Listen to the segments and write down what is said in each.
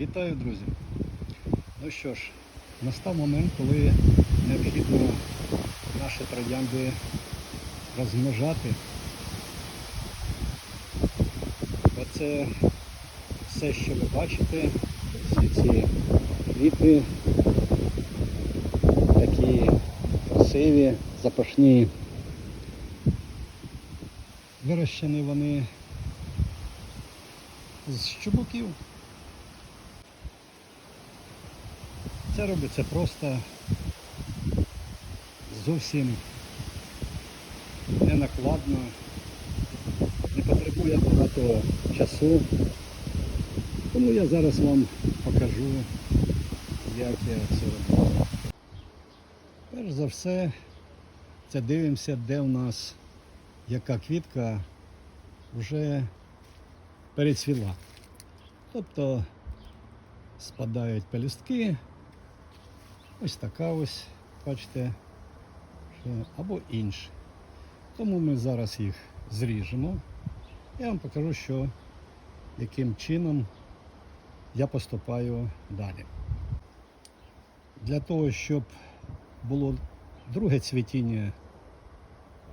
Вітаю, друзі! Ну що ж, настав момент, коли необхідно наші троянди розмножати. Оце все, що ви бачите, всі ці квіти, такі красиві, запашні. Вирощені вони з чубуків. Це робиться просто зовсім ненакладно, не потребує багато часу. Тому я зараз вам покажу, як я це роблю. Перш за все, це дивимося, де в нас яка квітка вже перецвіла. Тобто спадають пелюстки, ось така ось, бачите, або інша. Тому ми зараз їх зріжемо. Я вам покажу, що, яким чином я поступаю далі. Для того, щоб було друге цвітіння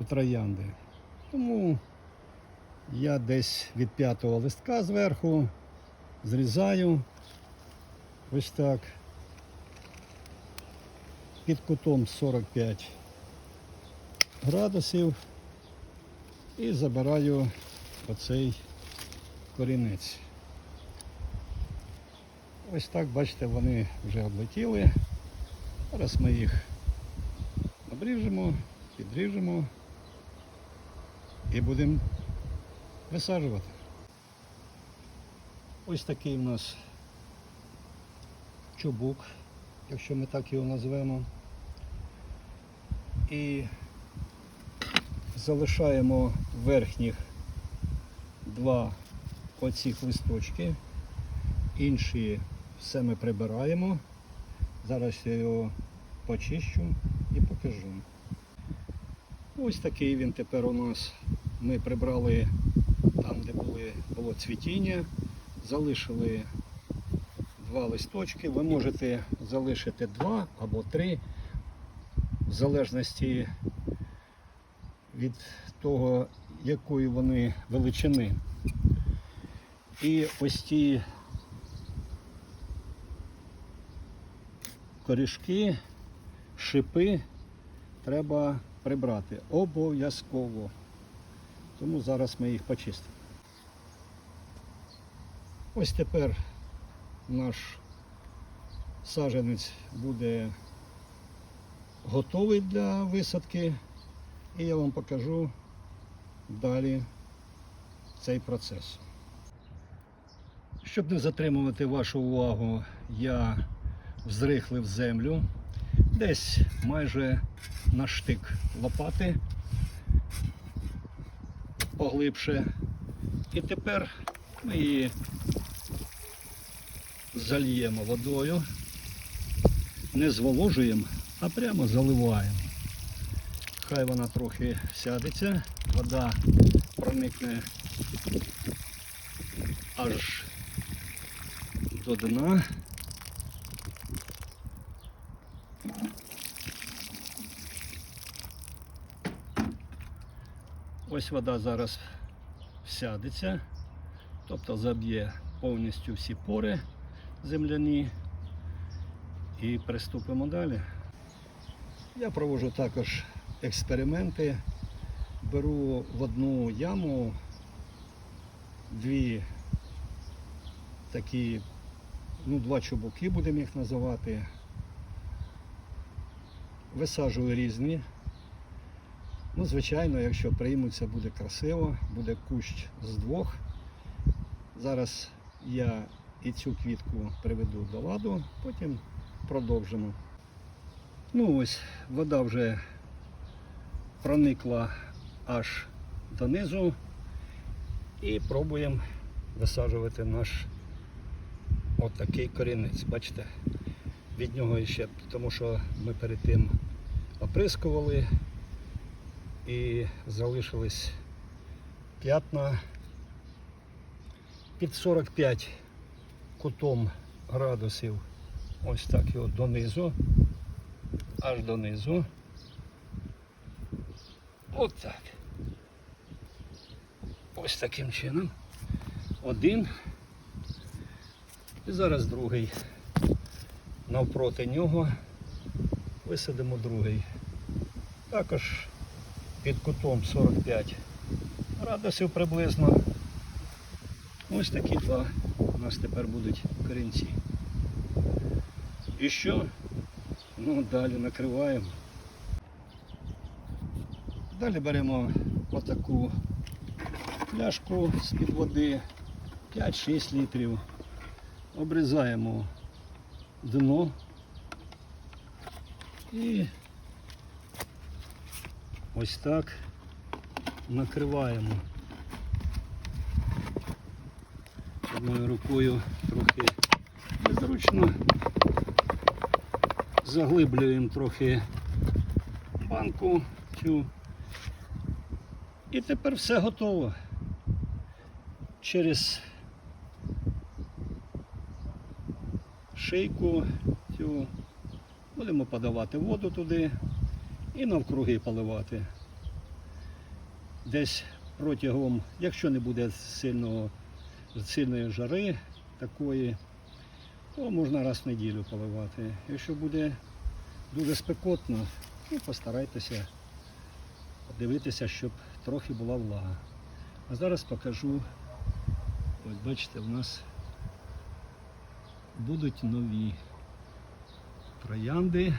у троянди, тому я десь від п'ятого листка зверху зрізаю ось так під кутом 45 градусів і забираю оцей корінець. Ось так, бачите, вони вже облетіли. Зараз ми їх обріжемо, підріжемо і будемо висаджувати. Ось такий у нас чубук, якщо ми так його назвемо. І залишаємо верхніх два оцих листочки. Інші все ми прибираємо. Зараз я його почищу і покажу. Ось такий він тепер у нас. Ми прибрали там, де було цвітіння, залишили два листочки. Ви можете залишити два або три, в залежності від того, якої вони величини. І ось ті корішки, шипи треба прибрати обов'язково. Тому зараз ми їх почистимо. Ось тепер наш саджанець буде готовий для висадки. І я вам покажу далі цей процес. Щоб не затримувати вашу увагу, я взрихлив землю десь майже на штик лопати поглибше. І тепер ми її зальємо водою, не зволожуємо, а прямо заливаємо. Хай вона трохи сядеться, вода проникне аж до дна. Ось вода зараз сядеться, тобто заб'є повністю всі пори земляні і приступимо далі. Я проводжу також експерименти. Беру в одну яму дві такі, ну, два чубуки, будемо їх називати. Висаджую різні. Ну, звичайно, якщо приймуться, буде красиво, буде кущ з двох. Зараз я і цю квітку приведу до ладу, потім продовжимо. Ну ось, вода вже проникла аж донизу і пробуємо висаджувати наш отакий корінець. Бачите, від нього ще, тому що ми перед тим оприскували і залишились п'ятна під 45 кутом градусів. Ось так його донизу. Аж донизу. От так. Ось таким чином. Один. І зараз другий. Навпроти нього висадимо другий. Також під кутом 45 градусів приблизно. Ось такі два у нас тепер будуть корінці. І що? Ну, далі накриваємо. Далі беремо отаку пляшку з-під води 5-6 літрів. Обрізаємо дно і ось так накриваємо. Одною рукою трохи незручно. Заглиблюємо трохи банку цю. І тепер все готово. Через шийку цю будемо подавати воду туди і навкруги поливати. Десь протягом, якщо не буде сильного, сильної жари такої, то можна раз в неділю поливати. Якщо буде дуже спекотно, ну, постарайтеся подивитися, щоб трохи була влага. А зараз покажу, ось бачите, у нас будуть нові троянди.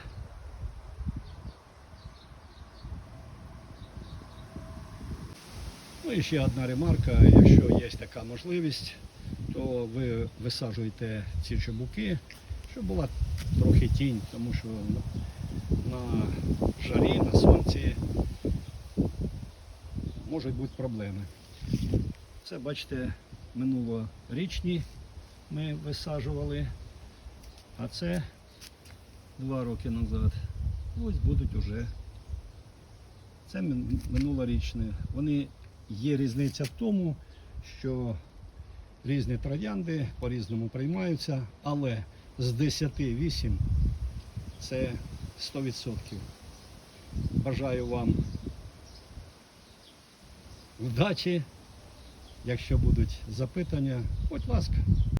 Ну і ще одна ремарка, якщо є така можливість, то ви висаджуєте ці чобуки, щоб була трохи тінь, тому що на жарі, на сонці можуть бути проблеми. Це, бачите, минулорічні ми висаджували, а це два роки назад. Ось будуть уже. Це мин- минулорічні. Вони є різниця в тому, що різні троянди по-різному приймаються, але з 10-8 це 100%. Бажаю вам удачі. Якщо будуть запитання, будь ласка.